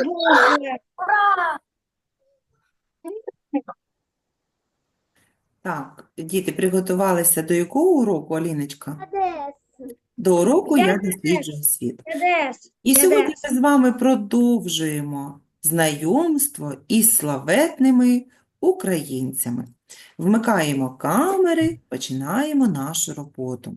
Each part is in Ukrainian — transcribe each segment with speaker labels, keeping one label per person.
Speaker 1: Ура!
Speaker 2: Так, діти приготувалися до якого уроку, Аліночка? До уроку
Speaker 1: «Я
Speaker 2: досліджую світ». І сьогодні ми з вами продовжуємо знайомство із славетними українцями. Вмикаємо камери, починаємо нашу роботу.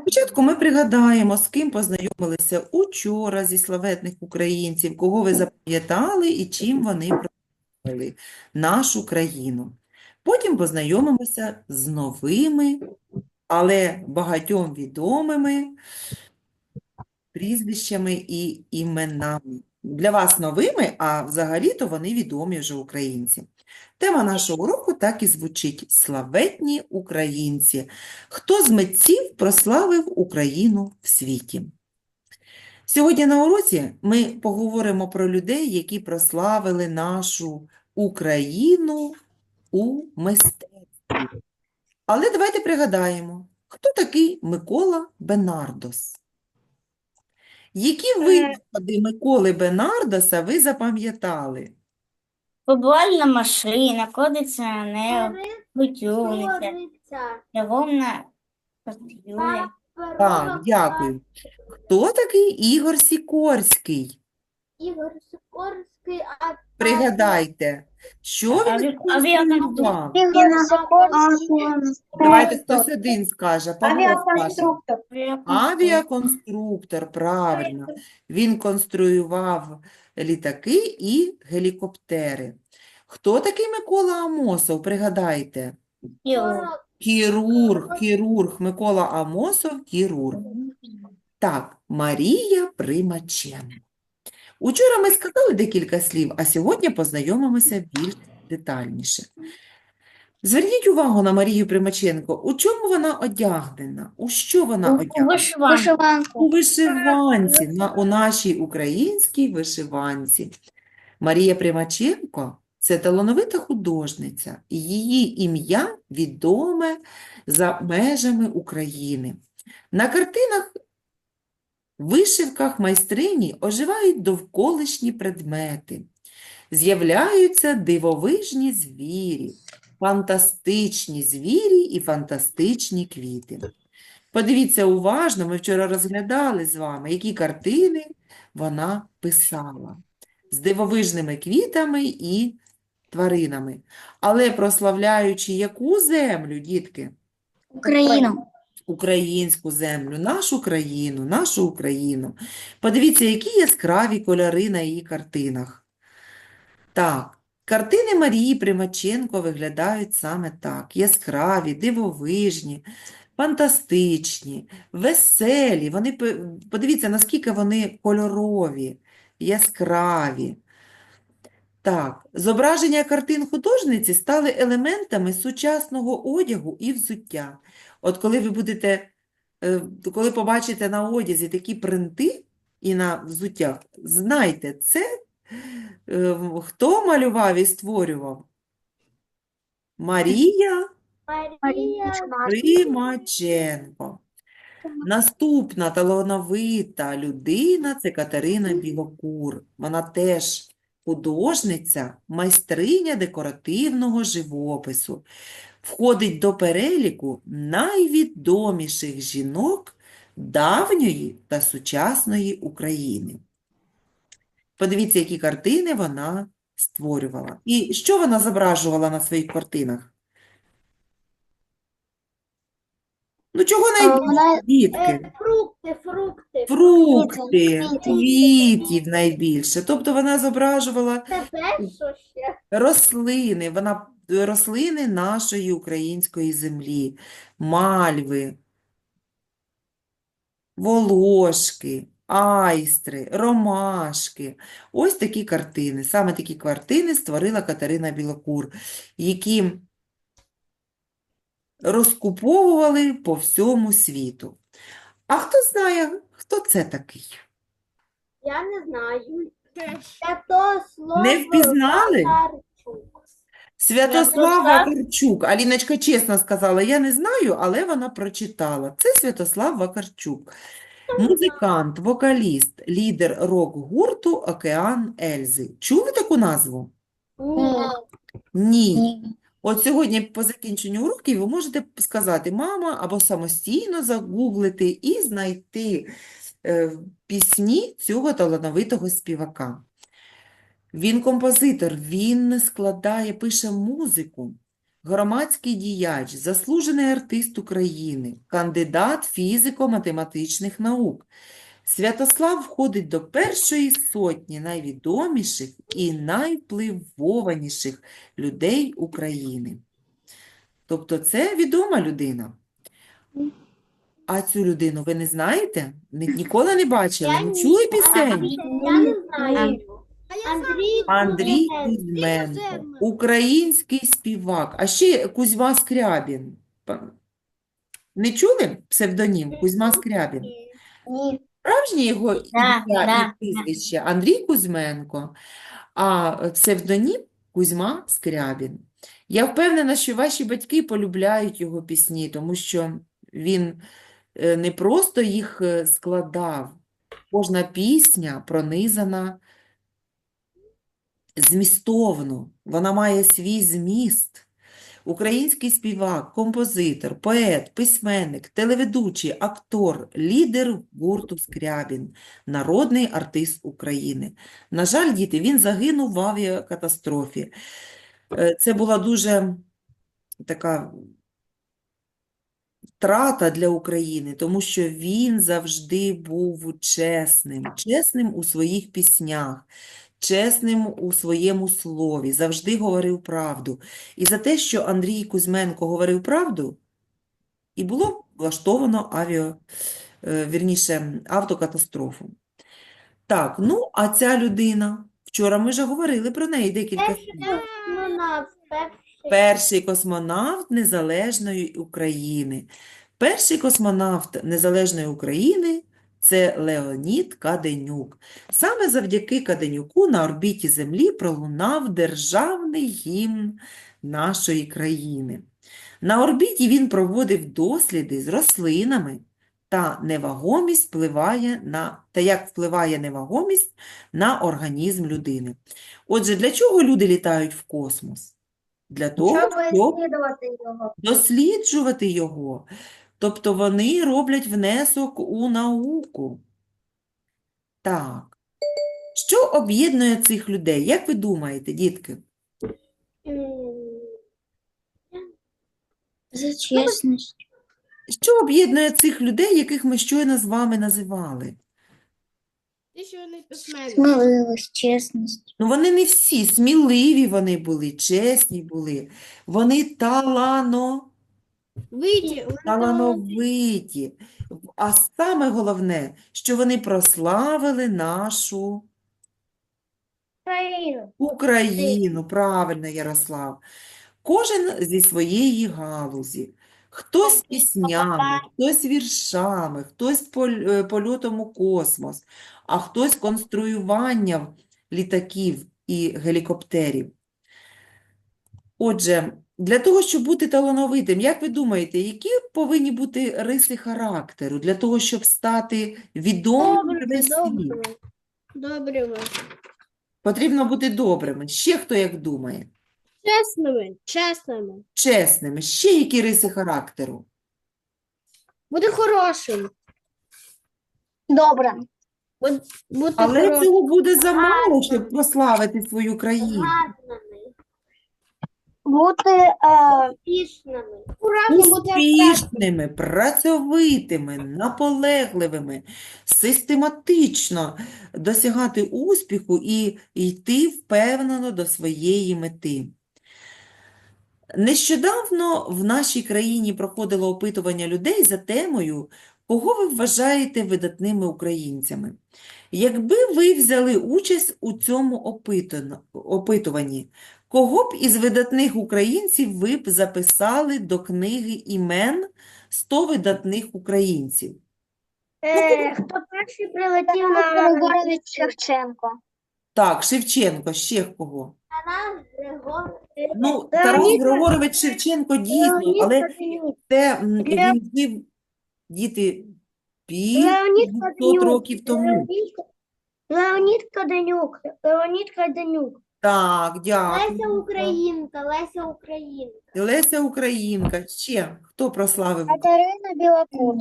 Speaker 2: Спочатку ми пригадаємо, з ким познайомилися учора зі славетних українців, кого ви запам'ятали і чим вони прославили нашу країну. Потім познайомимося з новими, але багатьом відомими прізвищами і іменами. Для вас новими, а взагалі-то вони відомі вже українці. Тема нашого уроку так і звучить «Славетні українці». Хто з митців прославив Україну в світі? Сьогодні на уроці ми поговоримо про людей, які прославили нашу Україну у мистецтві. Але давайте пригадаємо, хто такий Микола Бенардос? Які винаходи Миколи Бенардоса ви запам'ятали?
Speaker 3: Футбольна машина, кондиціонер, будильниця,
Speaker 1: Гориця.
Speaker 3: червона кастрюля.
Speaker 2: Так, дякую. Хто такий Ігор Сікорський?
Speaker 1: Ігор Сикорський, а
Speaker 2: Пригадайте, що він конструював? Давайте хтось один скаже, Павло скаже.
Speaker 1: Авіаконструктор.
Speaker 2: Авіаконструктор, правильно. Він конструював літаки і гелікоптери. Хто такий Микола Амосов? Пригадайте. Хірург, хірург, Микола Амосов, хірург. Так, Марія Примаченко. Учора ми сказали декілька слів, а сьогодні познайомимося більш детальніше. Зверніть увагу на Марію Примаченко. У чому вона одягнена? У що вона одягнена?
Speaker 3: вишиванку.
Speaker 2: У вишиванці, на, у нашій українській вишиванці. Марія Примаченко – це талановита художниця, і її ім'я відоме за межами України. На картинах, вишивках майстрині оживають довколишні предмети, з'являються дивовижні звірі, фантастичні звірі і фантастичні квіти. Подивіться уважно, ми вчора розглядали з вами, які картини вона писала з дивовижними квітами і тваринами. Але прославляючи яку землю, дітки?
Speaker 1: Україну.
Speaker 2: Українську землю, нашу країну, нашу Україну. Подивіться, які яскраві кольори на її картинах. Так, картини Марії Примаченко виглядають саме так: яскраві, дивовижні, фантастичні, веселі. Вони, подивіться, наскільки вони кольорові, яскраві. Так, зображення картин художниці стали елементами сучасного одягу і взуття. От коли ви будете, е, коли побачите на одязі такі принти і на взуттях, знайте, це хто малював і створював? Марія
Speaker 1: Марія.
Speaker 2: Примаченко. Наступна талановита людина – це Катерина Білокур. Вона теж художниця, майстриня декоративного живопису. Входить до переліку найвідоміших жінок давньої та сучасної України. Подивіться, які картини вона створювала. І що вона зображувала на своїх картинах? Ну, чого найбільше, дітки?
Speaker 1: Е, Фрукти, фрукти.
Speaker 2: Фрукти, квітів найбільше. Тобто вона зображувала рослини, вона рослини нашої української землі, мальви, волошки, айстри, ромашки. Ось такі картини. Саме такі картини створила Катерина Білокур, які розкуповували по всьому світу. А хто знає, хто це такий?
Speaker 1: Я не знаю. Святослав
Speaker 2: Не впізнали?
Speaker 1: Вакарчук.
Speaker 2: Святослав
Speaker 3: Святослав.
Speaker 2: Вакарчук. Аліночка чесно сказала, я не знаю, але вона прочитала. Це Святослав Вакарчук. Музикант, вокаліст, лідер рок-гурту Океан Ельзи. Чули таку назву? Ні.
Speaker 3: Ні.
Speaker 2: От сьогодні по закінченню уроків ви можете сказати мама або самостійно загуглити і знайти е, пісні цього талановитого співака. Він композитор, він складає, пише музику, громадський діяч, заслужений артист України, кандидат фізико-математичних наук. Святослав входить до першої сотні найвідоміших і найвпливованіших людей України. Тобто це відома людина. А цю людину ви не знаєте? Ні- Ніколи не бачили? Не чули пісень?
Speaker 1: Я не знаю. Андрій
Speaker 2: Андрій
Speaker 1: Кузьменко.
Speaker 2: Кузьменко, український співак. А ще Кузьма Скрябін. Не чули псевдонім Кузьма Скрябін?
Speaker 3: Ні.
Speaker 2: Справжнє його
Speaker 3: Да,
Speaker 2: ім'я
Speaker 3: да,
Speaker 2: і прізвище Андрій Кузьменко, а псевдонім Кузьма Скрябін. Я впевнена, що ваші батьки полюбляють його пісні, тому що він е, не просто їх е, складав. Кожна пісня пронизана змістовно, вона має свій зміст. Український співак, композитор, поет, письменник, телеведучий, актор, лідер гурту Скрябін, народний артист України. На жаль, діти, він загинув в авіакатастрофі. Е, Це була дуже така втрата для України, тому що він завжди був чесним, чесним у своїх піснях, чесним у своєму слові, завжди говорив правду. І за те, що Андрій Кузьменко говорив правду, і було влаштовано авіа, е, вірніше, автокатастрофу. Так, ну, а ця людина, вчора ми вже говорили про неї декілька.
Speaker 1: Космонавт, перший.
Speaker 2: Перший космонавт Незалежної України. Перший космонавт Незалежної України це Леонід Каденюк. Саме завдяки Каденюку на орбіті Землі пролунав державний гімн нашої країни. На орбіті він проводив досліди з рослинами та невагомість впливає на, та як впливає невагомість на організм людини. Отже, для чого люди літають в космос? Для того, щоб
Speaker 1: досліджувати його.
Speaker 2: Тобто вони роблять внесок у науку. Так. Що об'єднує цих людей? Як ви думаєте, дітки?
Speaker 3: За чесність.
Speaker 2: Що об'єднує цих людей, яких ми щойно з вами називали?
Speaker 3: Сміливість, чесність.
Speaker 2: Ну, вони не всі, сміливі вони були, чесні були. Вони талано,
Speaker 1: Вийди.
Speaker 2: талановиті. А саме головне, що вони прославили нашу
Speaker 1: Україну.
Speaker 2: Україну, правильно, Ярослав. Кожен зі своєї галузі. Хтось піснями, хтось віршами, хтось е, польотом у космос, а хтось конструюванням літаків і гелікоптерів. Отже, для того, щоб бути талановитим, як ви думаєте, які повинні бути риси характеру для того, щоб стати відомим на весь світ?
Speaker 1: Добре ви.
Speaker 2: Потрібно бути добрими. Ще хто як думає?
Speaker 1: Чесними. Чесними.
Speaker 2: Чесними. Ще які риси характеру?
Speaker 1: Бути хорошим.
Speaker 3: Добре.
Speaker 1: Бути
Speaker 2: Але цього буде замало, щоб прославити свою країну.
Speaker 1: Гарними.
Speaker 3: Бути е,
Speaker 1: Успішними.
Speaker 2: Успішними, працьовитими, наполегливими, систематично досягати успіху і йти впевнено до своєї мети. Нещодавно в нашій країні проходило опитування людей за темою, кого ви вважаєте видатними українцями. Якби ви взяли участь у цьому опитуванні, кого б із видатних українців ви б записали до книги імен 100 видатних українців?
Speaker 1: Е, хто перший прилетів на
Speaker 3: Григорович Шевченко.
Speaker 2: Так, Шевченко, ще кого?
Speaker 1: Григорович.
Speaker 2: Ну, Тарас Григорович Шевченко дійсно, але це м, він жив, діти,
Speaker 1: Леонід
Speaker 2: 200
Speaker 1: Каденюк.
Speaker 2: років тому.
Speaker 1: Леонід Каденюк. Леонід Каденюк.
Speaker 2: Так, дякую.
Speaker 1: Леся Українка. Леся Українка.
Speaker 2: Леся Українка. Ще хто прославив?
Speaker 3: Катерина Білокур.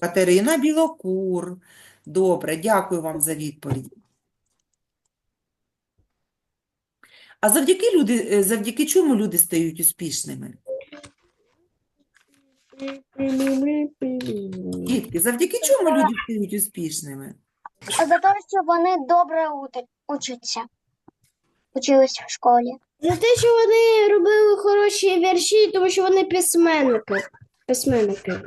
Speaker 2: Катерина Білокур. Добре, дякую вам за відповідь. А завдяки люди, е, завдяки чому люди стають успішними? Дітки, завдяки чому люди стають успішними?
Speaker 3: За те, що вони добре учаться. Учились в школі.
Speaker 1: За те, що вони робили хороші вірші, тому що вони письменники. Письменники.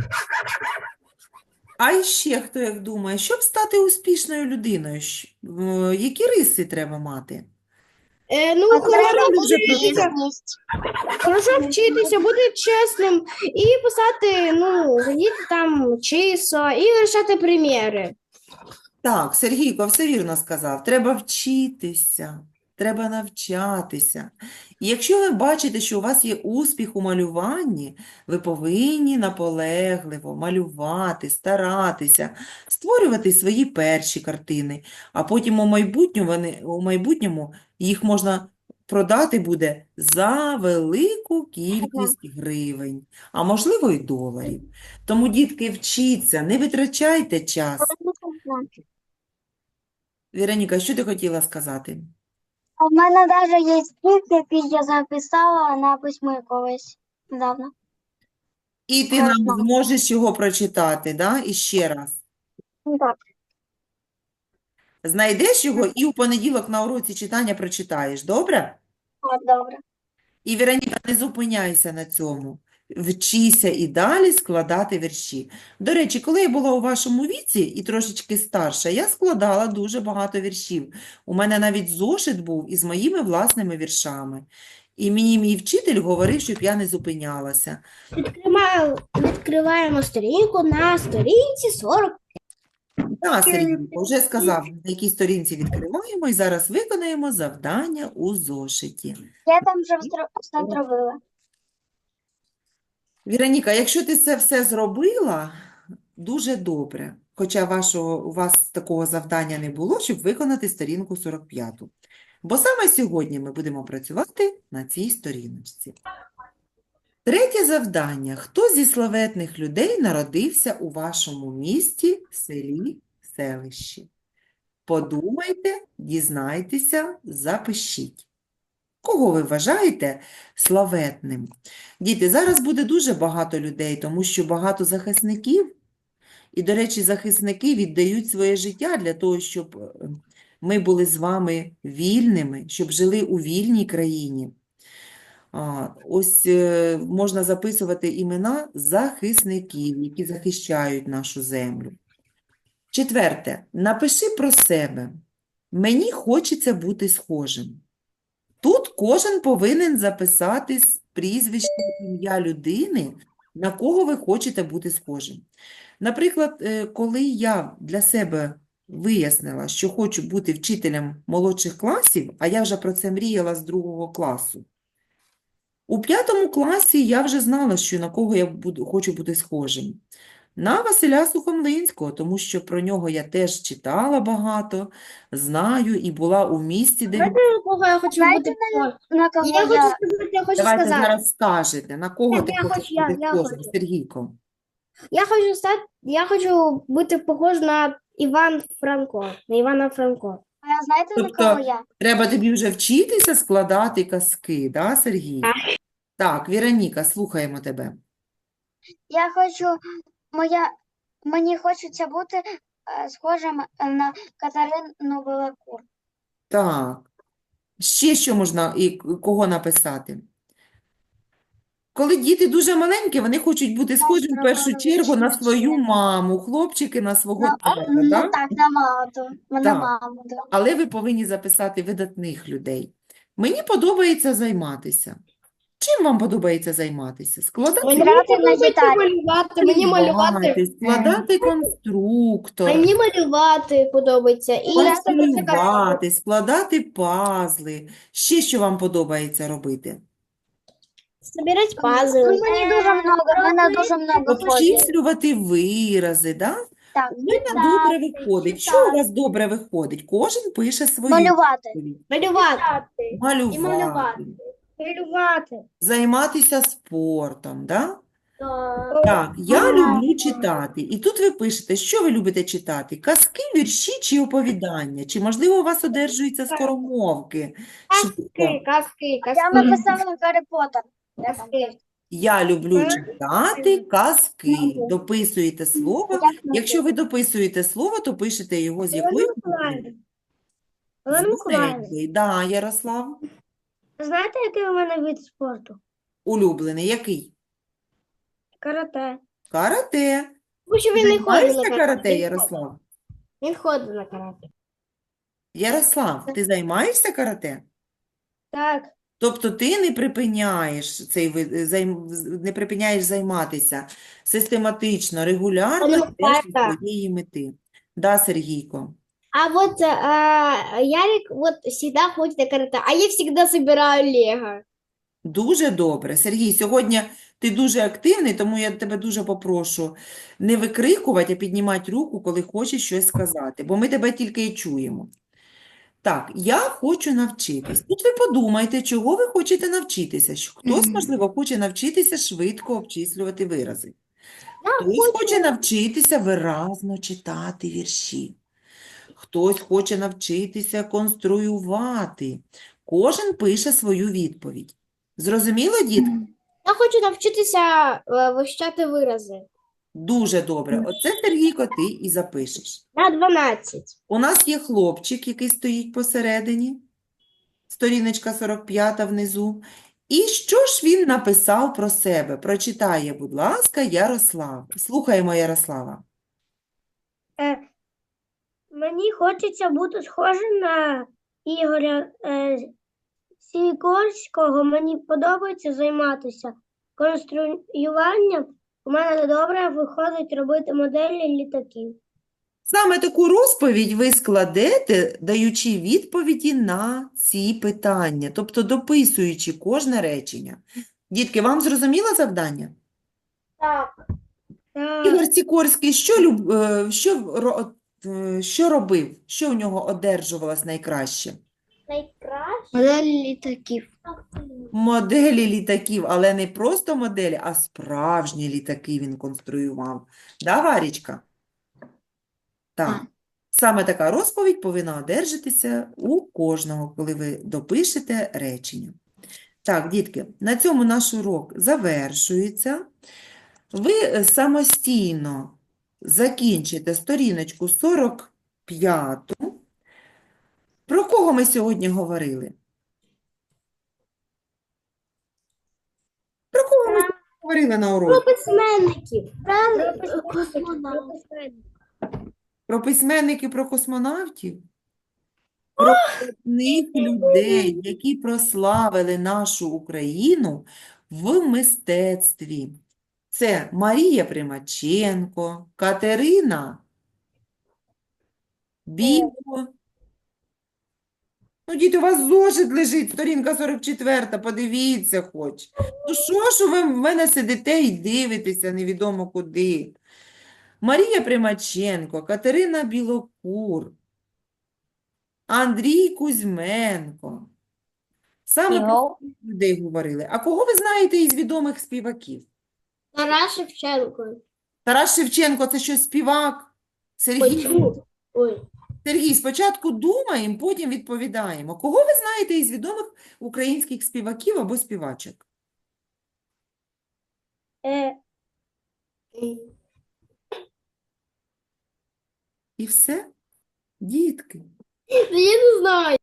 Speaker 2: А ще хто як думає, щоб стати успішною людиною, щ- е, які риси треба мати?
Speaker 1: Е, ну,
Speaker 3: А
Speaker 1: хорошо
Speaker 3: треба
Speaker 1: вчитися, хорошо вчитися, бути чесним і писати, ну, якісь там числа, і лишати приміри.
Speaker 2: Так, Сергійко все вірно сказав. Треба вчитися, треба навчатися. І якщо ви бачите, що у вас є успіх у малюванні, ви повинні наполегливо малювати, старатися, створювати свої перші картини, а потім у майбутньому, вони, у майбутньому їх можна продати буде за велику кількість гривень, а можливо й доларів. Тому, дітки, вчіться, не витрачайте час. Віроніка, що ти хотіла сказати?
Speaker 3: А в мене навіть є стих, який я записала на письмо колись недавно.
Speaker 2: І ти нам
Speaker 3: Ага.
Speaker 2: зможеш його прочитати, да? І ще раз.
Speaker 3: Ну, Так.
Speaker 2: Знайдеш його і у понеділок на уроці читання прочитаєш, добре?
Speaker 3: Так, добре.
Speaker 2: І, Вероніка, не зупиняйся на цьому. Вчися і далі складати вірші. До речі, коли я була у вашому віці і трошечки старша, я складала дуже багато віршів. У мене навіть зошит був із моїми власними віршами. І мені мій вчитель говорив, щоб я не зупинялася.
Speaker 1: Відкриваємо, відкриваємо сторінку на сторінці 40.
Speaker 2: Так, Сергійко, вже сказав, на якій сторінці відкриваємо, і зараз виконаємо завдання у зошиті.
Speaker 3: Я там вже зробила.
Speaker 2: Віроніка, якщо ти це все зробила, дуже добре. Хоча вашого, у вас такого завдання не було, щоб виконати сторінку 45. Бо саме сьогодні ми будемо працювати на цій сторіночці. Третє завдання. Хто зі славетних людей народився у вашому місті, селі, селищі? Подумайте, дізнайтеся, запишіть. Кого ви вважаєте славетним? Діти, зараз буде дуже багато людей, тому що багато захисників, і, до речі, захисники віддають своє життя для того, щоб е, ми були з вами вільними, щоб жили у вільній країні. Ось е, можна записувати імена захисників, які захищають нашу землю. Четверте. Напиши про себе. Мені хочеться бути схожим. Тут кожен повинен записати прізвище, ім'я людини, на кого ви хочете бути схожим. Наприклад, е, коли я для себе вияснила, що хочу бути вчителем молодших класів, а я вже про це мріяла з другого класу, у п'ятому класі я вже знала, що на кого я буду, хочу бути схожим. На Василя Сухомлинського, тому що про нього я теж читала багато, знаю і була у місті, де він
Speaker 1: на кого я хочу бути?
Speaker 3: На кого
Speaker 1: Я хочу
Speaker 3: я
Speaker 1: сказати, я хочу
Speaker 2: Давайте
Speaker 1: сказати.
Speaker 2: зараз скажете, на кого ти
Speaker 1: я
Speaker 2: хочеш
Speaker 1: хочу, я-
Speaker 2: бути
Speaker 1: я
Speaker 2: схожим,
Speaker 1: хочу.
Speaker 2: Сергійко?
Speaker 1: Я хочу стати, я хочу бути похож на Іван Франко, на Івана Франко.
Speaker 3: А я знаєте, на
Speaker 2: Тобто-
Speaker 3: кого я?
Speaker 2: Треба тобі вже вчитися складати казки, да, Сергій?
Speaker 1: Так.
Speaker 2: Так, Віроніка, слухаємо тебе.
Speaker 3: Я хочу, моя, мені хочеться бути е, схожим на Катерину Білокур.
Speaker 2: Так. Ще що можна і кого написати? Коли діти дуже маленькі, вони хочуть бути схожі в першу чергу на свою маму, хлопчики на свого
Speaker 3: На,
Speaker 2: тата,
Speaker 3: ну,
Speaker 2: да?
Speaker 3: так, на маму, на
Speaker 2: Так.
Speaker 3: маму, да.
Speaker 2: Але ви повинні записати видатних людей. Мені подобається займатися. Чим вам подобається займатися? Складати
Speaker 1: Мені
Speaker 3: Грати на гітарі.
Speaker 1: малювати, мені малювати,
Speaker 2: малювати, складати конструктор,
Speaker 1: мені малювати подобається. І
Speaker 2: конструювати, складати пазли. Ще що вам подобається робити?
Speaker 1: Собирати
Speaker 3: Ну,
Speaker 1: пазли.
Speaker 3: Мені дуже много, мене дуже много ходить.
Speaker 2: Обчислювати вирази, да?
Speaker 3: Так,
Speaker 2: У мене добре виходить. Що у вас добре виходить? Кожен пише свою
Speaker 3: малювати.
Speaker 2: відповідь.
Speaker 1: Малювати.
Speaker 2: Малювати,
Speaker 1: малювати. Малювати.
Speaker 2: займатися спортом, да?
Speaker 1: Так.
Speaker 2: Так, я люблю читати. І тут ви пишете, що ви любите читати? Казки, вірші чи оповідання? Чи, можливо, у вас одержуються скоромовки? Швидко.
Speaker 1: Казки, казки,
Speaker 3: Я
Speaker 1: казки.
Speaker 3: написала Гаррі Поттер.
Speaker 1: Казки.
Speaker 2: Я люблю читати казки. Дописуєте слово. Якщо ви дописуєте слово, то пишете його з якої букви? З маленької. Да, Ярослав.
Speaker 1: Знаєте, який у мене вид спорту?
Speaker 2: Улюблений. Який?
Speaker 1: Карате.
Speaker 2: Карате.
Speaker 1: Тому що він не ходить
Speaker 2: Займаєшся
Speaker 1: на
Speaker 2: карате,
Speaker 1: Він
Speaker 2: Ярослав?
Speaker 1: ходить- Він ходить на карате.
Speaker 2: Ярослав, ти займаєшся карате?
Speaker 1: Так.
Speaker 2: Тобто ти не припиняєш цей вид, займ, з- не припиняєш займатися систематично, регулярно
Speaker 1: Олена
Speaker 2: йдеш до
Speaker 1: Миколаївна.
Speaker 2: своєї мети. Да, Сергійко?
Speaker 1: А вот а, Ярик вот всегда ходит на карате, а я всегда собираю лего.
Speaker 2: Дуже добре. Сергій, сьогодні ти дуже активний, тому я тебе дуже попрошу не викрикувати, а піднімати руку, коли хочеш щось сказати, бо ми тебе тільки і чуємо. Так, я хочу навчитись. Тут ви подумайте, чого ви хочете навчитися. Що Хтось, можливо, хоче навчитися швидко обчислювати вирази.
Speaker 1: Я
Speaker 2: Хтось хоче навчитися виразно читати вірші. Хтось хоче навчитися конструювати. Кожен пише свою відповідь. Зрозуміло, дітки?
Speaker 1: Я хочу навчитися е, вивчати вирази.
Speaker 2: Дуже добре. Оце, Сергійко, ти і запишеш.
Speaker 1: На 12.
Speaker 2: У нас є хлопчик, який стоїть посередині, сторіночка 45 внизу. І що ж він написав про себе? Прочитає, будь ласка, Ярослав. Слухаємо Ярослава.
Speaker 1: Мені хочеться бути схожим на Ігоря е, Сікорського. Мені подобається займатися конструюванням. У мене добре виходить робити моделі літаків.
Speaker 2: Саме таку розповідь ви складете, даючи відповіді на ці питання, тобто дописуючи кожне речення. Дітки, вам зрозуміло завдання?
Speaker 1: Так.
Speaker 2: Ігор Сікорський що, люб... е, що, е, що робив? Що в нього одержувалось найкраще?
Speaker 1: Найкраще. Моделі літаків.
Speaker 2: Моделі літаків, але не просто моделі, а справжні літаки він конструював. Да, Варічка? Так.
Speaker 1: Так.
Speaker 2: Саме така розповідь повинна одержатися у кожного, коли ви допишете речення. Так, дітки, на цьому наш урок завершується. Ви е, самостійно закінчите сторіночку 45. Про кого ми сьогодні говорили? Про кого ми сьогодні говорили на уроці?
Speaker 1: Про письменників.
Speaker 2: Про письменників, про космонавтів? Про одних людей, які прославили нашу Україну в мистецтві. Це Марія Примаченко, Катерина Біго. Ну, діти, у вас зошит лежить, сторінка 44, подивіться хоч. Ну що ж ви в мене сидите і дивитеся невідомо куди? Марія Примаченко, Катерина Білокур, Андрій Кузьменко. Саме про людей говорили. А кого ви знаєте із відомих співаків?
Speaker 1: Тарас Шевченко.
Speaker 2: Тарас Шевченко це що, співак? Сергій,
Speaker 1: Ой, ой.
Speaker 2: Сергій, спочатку думаємо, потім відповідаємо. Кого ви знаєте із відомих українських співаків або співачок?
Speaker 1: Е,
Speaker 2: І все? Дітки.
Speaker 1: я не знаю.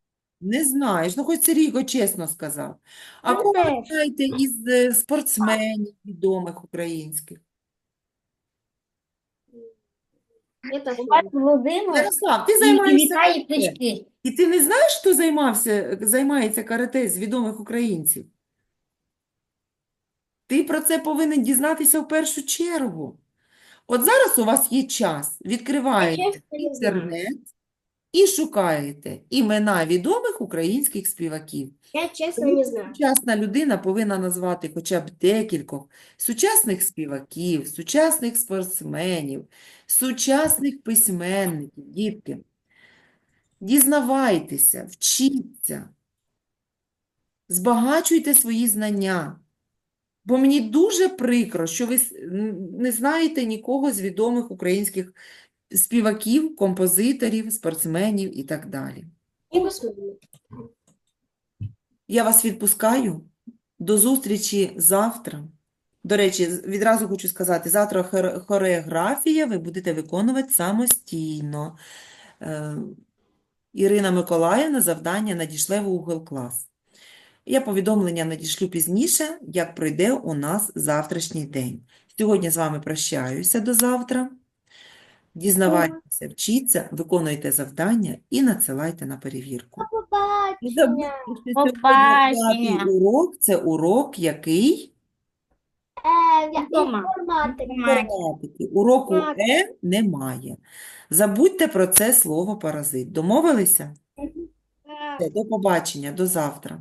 Speaker 2: Не знаєш, ну хоч Сергійко чесно сказав. А кого знаєте із е, спортсменів відомих українських?
Speaker 4: Володимир
Speaker 2: Ярослав, ти
Speaker 4: і
Speaker 2: займаєшся
Speaker 4: Віталій
Speaker 2: карате.
Speaker 4: Клички.
Speaker 2: І ти не знаєш, хто займався, займається карате з відомих українців? Ти про це повинен дізнатися в першу чергу. От зараз у вас є час. Відкриваєте
Speaker 1: чесно не знаю.
Speaker 2: інтернет і шукаєте імена відомих українських співаків.
Speaker 1: Я чесно не знаю.
Speaker 2: Сучасна людина повинна назвати хоча б декількох сучасних співаків, сучасних спортсменів, сучасних письменників. Дітки, дізнавайтеся, вчіться, збагачуйте свої знання. Бо мені дуже прикро, що ви не знаєте нікого з відомих українських співаків, композиторів, спортсменів і так далі. Я вас відпускаю. До зустрічі завтра. До речі, відразу хочу сказати, завтра хореографія ви будете виконувати самостійно. Е, Ірина Миколаївна завдання надішле в Google клас. Я повідомлення надішлю пізніше, як пройде у нас завтрашній день. Сьогодні з вами прощаюся до завтра. Дізнавайтеся, вчіться, виконуйте завдання і надсилайте на перевірку. Не забудьте, що сьогодні
Speaker 3: Побачення.
Speaker 2: п'ятий урок – це урок який? Інформатики. Уроку
Speaker 1: Так.
Speaker 2: Е немає. Забудьте про це слово паразит. Домовилися? Все, До побачення, до завтра.